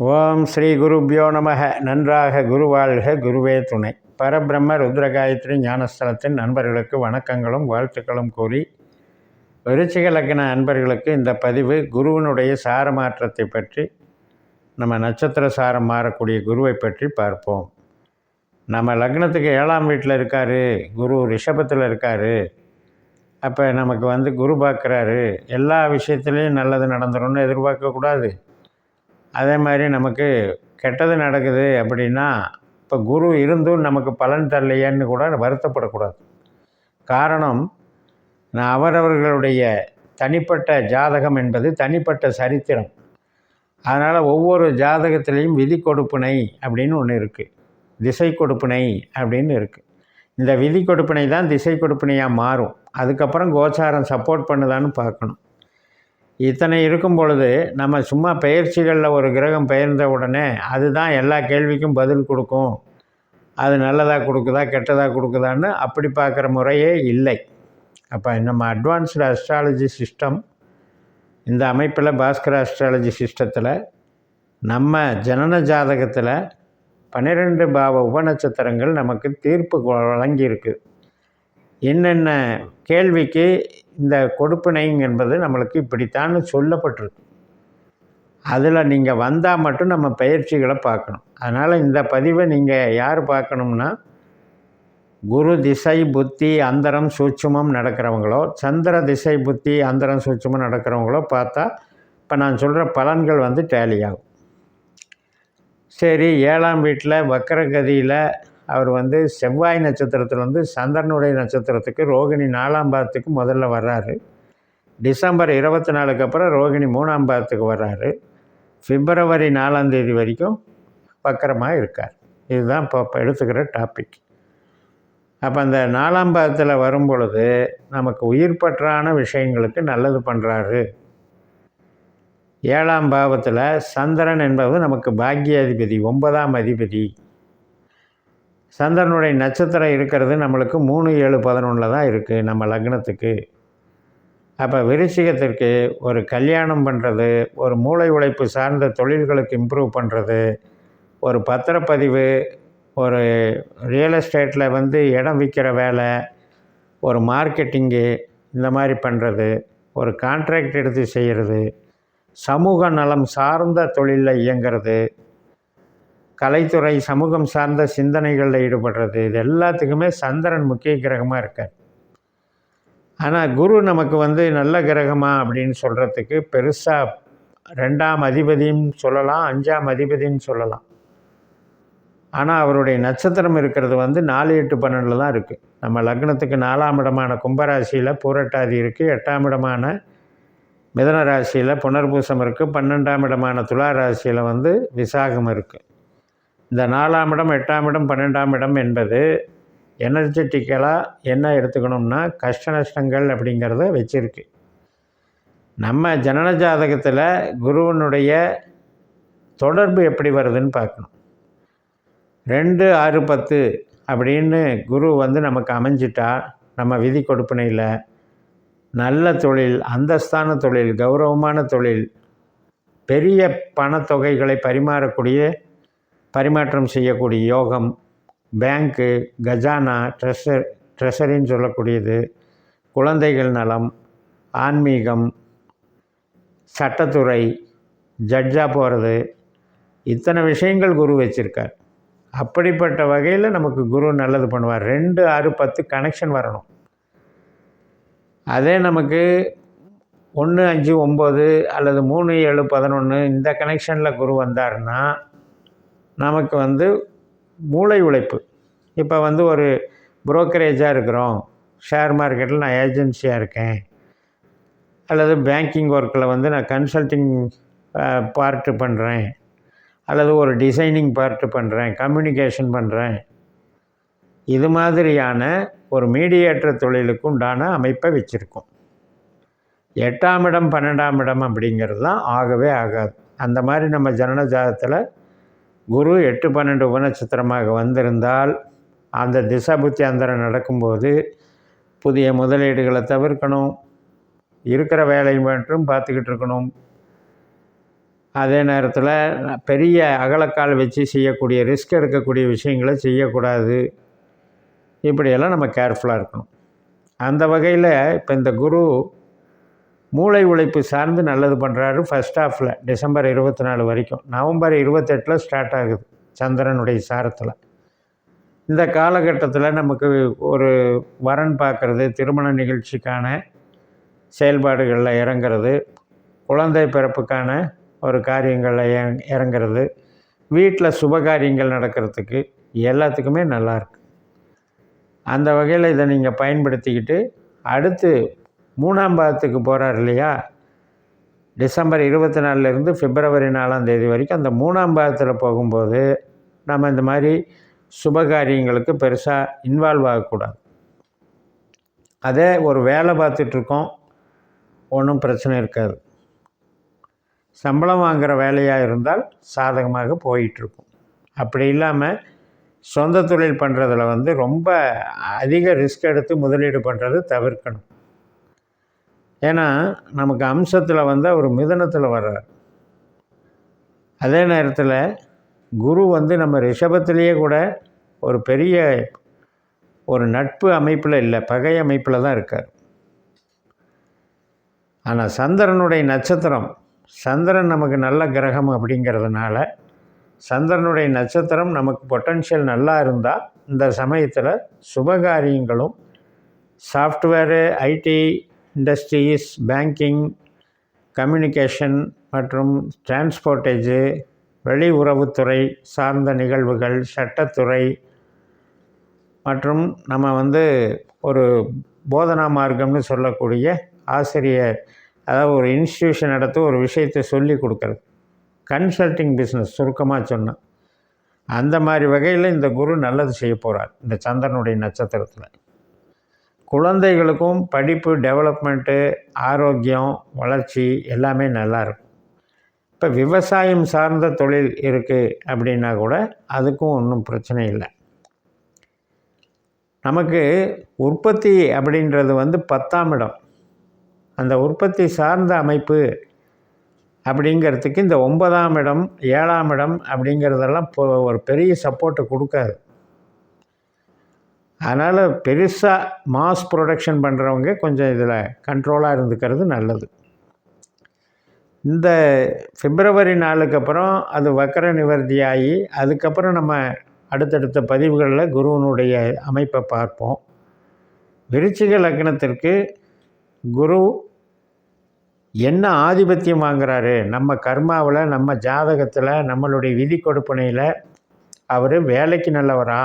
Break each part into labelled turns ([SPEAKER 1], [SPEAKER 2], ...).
[SPEAKER 1] ஓம் ஸ்ரீ குருப்யோ நமக. நன்றாக குருவாழ்க குருவே துணை. பரபிரம்ம ருத்ரகாயத்ரி ஞானஸ்தலத்தின் நண்பர்களுக்கு வணக்கங்களும் வாழ்த்துக்களும் கூறி விருச்சிக லக்ன அன்பர்களுக்கு இந்த பதிவு குருவினுடைய சார மாற்றத்தை பற்றி நம்ம நட்சத்திர சாரம் மாறக்கூடிய குருவை பற்றி பார்ப்போம். நம்ம லக்னத்துக்கு ஏழாம் வீட்டில் இருக்கார் குரு ரிஷபத்தில் இருக்கார். அப்போ நமக்கு வந்து குரு பார்க்குறாரு. எல்லா விஷயத்துலேயும் நல்லது நடந்துரும்னு எதிர்பார்க்கக்கூடாது அதே மாதிரி நமக்கு கெட்டது நடக்குது அப்படின்னா இப்போ குரு இருந்தும் நமக்கு பலன் தரலையேன்னு கூட வருத்தப்படக்கூடாது. காரணம் நான் அவரவர்களுடைய தனிப்பட்ட ஜாதகம் என்பது தனிப்பட்ட சரித்திரம். அதனால் ஒவ்வொரு ஜாதகத்திலையும் விதி கொடுப்பினை அப்படின்னு ஒன்று இருக்குது திசை கொடுப்பினை அப்படின்னு இருக்குது இந்த விதி கொடுப்பினை தான் திசை கொடுப்பினையாக மாறும். அதுக்கப்புறம் கோச்சாரம் சப்போர்ட் பண்ணுதான்னு பார்க்கணும். இத்தனை இருக்கும் பொழுது நம்ம சும்மா பயிற்சிகளில் ஒரு கிரகம் பெயர்ந்த உடனே அதுதான் எல்லா கேள்விக்கும் பதில் கொடுக்கும். அது நல்லதாக கொடுக்குதா கெட்டதாக கொடுக்குதான்னு அப்படி பார்க்குற முறையே இல்லை. அப்போ நம்ம அட்வான்ஸ்டு அஸ்ட்ராலஜி சிஸ்டம் இந்த அமைப்பில் பாஸ்கர அஸ்ட்ராலஜி சிஸ்டத்தில் நம்ம ஜனன ஜாதகத்தில் பன்னிரெண்டு பாவ உபநட்சத்திரங்கள் நமக்கு தீர்ப்பு வழங்கியிருக்கு. என்னென்ன கேள்விக்கு இந்த கொடுப்பினைங்க என்பது நம்மளுக்கு இப்படித்தான் சொல்லப்பட்டிருக்கு. அதில் நீங்கள் வந்தால் மட்டும் நம்ம பயிற்சிகளை பார்க்கணும். அதனால் இந்த பதிவை நீங்கள் யார் பார்க்கணும்னா குரு திசை புத்தி அந்தரம் சூட்சமம் நடக்கிறவங்களோ சந்திர திசை புத்தி அந்தரம் சூட்சமம் நடக்கிறவங்களோ பார்த்தா இப்போ நான் சொல்கிற பலன்கள் வந்து டேலி ஆகும். சரி ஏழாம் வீட்டில் வக்கரகதியில் அவர் வந்து செவ்வாய் நட்சத்திரத்தில் வந்து சந்திரனுடைய நட்சத்திரத்துக்கு ரோகிணி நாலாம் பாதத்துக்கு முதல்ல வர்றாரு. டிசம்பர் இருபத்தி நாலுக்கு அப்புறம் ரோகிணி மூணாம் பாதத்துக்கு வர்றாரு. பிப்ரவரி நாலாம் தேதி வரைக்கும் வக்கரமாக இருக்கார். இதுதான் இப்போ இப்போ எடுத்துக்கிற டாபிக். அப்போ அந்த நாலாம் பாதத்தில் வரும் பொழுது நமக்கு உயிர் பற்றான விஷயங்களுக்கு நல்லது பண்ணுறாரு ஏழாம் பாவத்தில் சந்திரன் என்பது நமக்கு பாக்கிய அதிபதி ஒன்பதாம் அதிபதி. சந்திரனுடைய நட்சத்திரம் இருக்கிறது நம்மளுக்கு மூணு ஏழு பதினொன்றில் தான் இருக்குது நம்ம லக்னத்துக்கு. அப்போ விருச்சிகத்திற்கு ஒரு கல்யாணம் பண்ணுறது ஒரு மூளை உழைப்பு சார்ந்த தொழில்களுக்கு இம்ப்ரூவ் பண்ணுறது ஒரு பத்திரப்பதிவு ஒரு ரியல் எஸ்டேட்டில் வந்து இடம் விற்கிற வேலை ஒரு மார்க்கெட்டிங்கு இந்த மாதிரி பண்ணுறது ஒரு கான்ட்ராக்ட் எடுத்து செய்கிறது சமூக நலம் சார்ந்த தொழிலில் இயங்கிறது கலைத்துறை சமூகம் சார்ந்த சிந்தனைகளில் ஈடுபடுறது. இது எல்லாத்துக்குமே சந்திரன் முக்கிய கிரகமாக இருக்கார். ஆனால் குரு நமக்கு வந்து நல்ல கிரகமா அப்படின்னு சொல்கிறதுக்கு பெருசாக ரெண்டாம் அதிபதியும் சொல்லலாம் அஞ்சாம் அதிபதியும் சொல்லலாம். ஆனால் அவருடைய நட்சத்திரம் இருக்கிறது வந்து நாலு எட்டு பன்னெண்டில் தான் இருக்குது நம்ம லக்னத்துக்கு நாலாம் இடமான கும்பராசியில் பூரட்டாதி இருக்குது எட்டாம் இடமான மிதன ராசியில் புனர்பூசம் இருக்குது பன்னெண்டாம் இடமான துலா ராசியில் வந்து விசாகம் இருக்குது இந்த நாலாம் இடம் எட்டாம் இடம் பன்னெண்டாம் இடம் என்பது எனர்ஜெட்டிக்கலாக என்ன எடுத்துக்கணும்னா கஷ்ட நஷ்டங்கள் அப்படிங்கிறத வச்சுருக்கு. நம்ம ஜனன ஜாதகத்தில் குருவனுடைய தொடர்பு எப்படி வருதுன்னு பார்க்கணும். ரெண்டு ஆறு பத்து அப்படின்னு குரு வந்து நமக்கு அமைஞ்சிட்டா நம்ம விதி கொடுப்பினையில் நல்ல தொழில் அந்தஸ்தான தொழில் கௌரவமான தொழில் பெரிய பணத்தொகைகளை பரிமாறக்கூடிய பரிமாற்றம் செய்யக்கூடிய யோகம் பேங்க்கு கஜானா ட்ரெஷர் ட்ரெஷரின்னு சொல்லக்கூடியது. குழந்தைகள் நலம் ஆன்மீகம் சட்டத்துறை ஜட்ஜாக போகிறது இத்தனை விஷயங்கள் குரு வச்சுருக்கார். அப்படிப்பட்ட வகையில் நமக்கு குரு நல்லது பண்ணுவார். ரெண்டு ஆறு பத்து கனெக்ஷன் வரணும். அதே நமக்கு ஒன்று அஞ்சு ஒம்பது அல்லது மூணு ஏழு பதினொன்று இந்த கனெக்ஷனில் குரு வந்தாருன்னா நமக்கு வந்து மூளை உழைப்பு. இப்போ வந்து ஒரு புரோக்கரேஜாக இருக்கிறோம். ஷேர் மார்க்கெட்டில் நான் ஏஜென்சியாக இருக்கேன். அல்லது பேங்கிங் ஒர்க்கில் வந்து நான் கன்சல்டிங் பார்ட்டு பண்ணுறேன் அல்லது ஒரு டிசைனிங் பார்ட்டு பண்ணுறேன் கம்யூனிகேஷன் பண்ணுறேன் இது மாதிரியான ஒரு மீடியேட்டர் தொழிலுக்கு உண்டான அமைப்பை வச்சுருக்கோம். எட்டாம் இடம் பன்னெண்டாம் இடம் அப்படிங்கிறது தான் ஆகவே ஆகாது. அந்த மாதிரி நம்ம ஜனன ஜாதத்தில் குரு எட்டு பன்னெண்டு உபநட்சத்திரமாக வந்திருந்தால் அந்த திசாபுத்தி அந்தரம் நடக்கும்போது புதிய முதலீடுகளை தவிர்க்கணும். இருக்கிற வேலை மட்டும் பார்த்துக்கிட்டு இருக்கணும். அதே நேரத்தில் பெரிய அகலக்கால் வச்சு செய்யக்கூடிய ரிஸ்க் எடுக்கக்கூடிய விஷயங்களை செய்யக்கூடாது. இப்படியெல்லாம் நம்ம கேர்ஃபுல்லாக இருக்கணும். அந்த வகையில் இப்போ இந்த குரு மூளை உழைப்பு சார்ந்து நல்லது பண்ணுறாரு ஃபஸ்ட் ஹாஃபில் டிசம்பர் இருபத்தி நாலு வரைக்கும். நவம்பர் இருபத்தெட்டில் ஸ்டார்ட் ஆகுது சந்திரனுடைய சாரத்தில். இந்த காலகட்டத்தில் நமக்கு ஒரு வரன் பார்க்குறது திருமண நிகழ்ச்சிக்கான செயல்பாடுகளில் இறங்கிறது குழந்தை பிறப்புக்கான ஒரு காரியங்களில் இறங்கிறது வீட்டில் சுபகாரியங்கள் நடக்கிறதுக்கு எல்லாத்துக்குமே நல்லாயிருக்கு அந்த வகையில் இதை நீங்கள் பயன்படுத்திக்கிட்டு அடுத்து மூணாம் பாதத்துக்கு போகிறார் இல்லையா? டிசம்பர் இருபத்தி நாலுலேருந்து பிப்ரவரி நாலாம் தேதி வரைக்கும் அந்த மூணாம் பாதத்தில் போகும்போது நம்ம இந்த மாதிரி சுபகாரியங்களுக்கு பெருசாக இன்வால்வ் ஆகக்கூடாது. அதே ஒரு வேலை பார்த்துட்ருக்கோம் ஒன்றும் பிரச்சனை இருக்காது. சம்பளம் வாங்குகிற வேலையாக இருந்தால் சாதகமாக போயிட்டுருக்கும் அப்படி இல்லாமல் சொந்த தொழில் பண்ணுறதுல வந்து ரொம்ப அதிக ரிஸ்க் எடுத்து முதலீடு பண்ணுறது தவிர்க்கணும். ஏன்னா நமக்கு அம்சத்தில் வந்து அவர் மிதனத்தில் வர்றார். அதே நேரத்தில் குரு வந்து நம்ம ரிஷபத்திலேயே கூட ஒரு பெரிய ஒரு நட்பு அமைப்பில் இல்லை பகை அமைப்பில் தான் இருக்கார். ஆனால் சந்திரனுடைய நட்சத்திரம் சந்திரன் நமக்கு நல்ல கிரகம் அப்படிங்கிறதுனால சந்திரனுடைய நட்சத்திரம் நமக்கு பொட்டன்ஷியல் நல்லா இருந்தால் இந்த சமயத்தில் சுபகாரியங்களும் software IT industries banking communication மற்றும் டிரான்ஸ்போர்ட்டேஜு வெளியுறவுத்துறை சார்ந்த நிகழ்வுகள் சட்டத்துறை மற்றும் நம்ம வந்து ஒரு போதனா மார்க்கம்னு சொல்லக்கூடிய ஆசிரியர் அதாவது ஒரு இன்ஸ்டியூஷன் நடத்த ஒரு விஷயத்தை சொல்லி கொடுக்குறது. கன்சல்டிங் பிஸ்னஸ் சுருக்கமாக சொன்னேன் அந்த மாதிரி வகையில் இந்த குரு நல்லது செய்ய போகிறார் இந்த சந்திரனுடைய நட்சத்திரத்தில். குழந்தைகளுக்கும் படிப்பு டெவலப்மெண்ட்டு ஆரோக்கியம் வளர்ச்சி எல்லாமே நல்லாயிருக்கும் இப்போ விவசாயம் சார்ந்த தொழில் இருக்குது அப்படின்னா கூட அதுக்கும் ஒன்றும் பிரச்சனை இல்லை. நமக்கு உற்பத்தி அப்படின்றது வந்து பத்தாம் இடம். அந்த உற்பத்தி சார்ந்த அமைப்பு அப்படிங்கிறதுக்கு இந்த ஒன்பதாம் இடம் ஏழாம் இடம் அப்படிங்கிறதெல்லாம் இப்போ ஒரு பெரிய சப்போர்ட்டை கொடுக்காது. அதனால் பெருசாக மாஸ் ப்ரொடக்ஷன் பண்ணுறவங்க கொஞ்சம் இதில் கண்ட்ரோலாக இருந்துக்கிறது நல்லது. இந்த பிப்ரவரி நாளுக்கு அப்புறம் அது வக்கர நிவர்த்தி ஆகி அதுக்கப்புறம் நம்ம அடுத்தடுத்த பதிவுகளில் குருவனுடைய அமைப்பை பார்ப்போம். விருச்சிக லக்னத்திற்கு குரு என்ன ஆதிபத்தியம் வாங்குறாரு? நம்ம கர்மாவில் நம்ம ஜாதகத்தில் நம்மளுடைய விதி கொடுப்பனையில் அவர் வேலைக்கு நல்லவரா?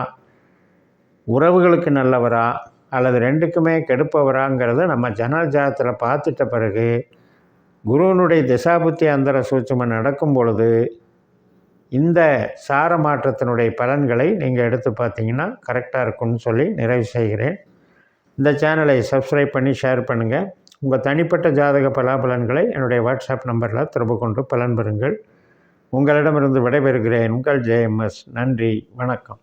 [SPEAKER 1] உறவுகளுக்கு நல்லவரா அல்லது ரெண்டுக்குமே கெடுப்பவராங்கிறத நம்ம ஜனல் ஜாதத்தில் பார்த்துட்ட பிறகு குருவனுடைய திசாபுத்தி அந்தர சூட்சமம் நடக்கும் பொழுது இந்த சார மாற்றத்தினுடைய பலன்களை நீங்கள் எடுத்து பார்த்தீங்கன்னா கரெக்டாக இருக்கும்னு சொல்லி நிறைவு செய்கிறேன். இந்த சேனலை சப்ஸ்கிரைப் பண்ணி ஷேர் பண்ணுங்கள் உங்கள் தனிப்பட்ட ஜாதக பலாபலன்களை என்னுடைய வாட்ஸ்அப் நம்பரில் தொடர்பு கொண்டு பலன் பெறுங்கள். உங்களிடமிருந்து விடைபெறுகிறேன். உங்கள் ஜேஎம்எஸ் நன்றி. வணக்கம்.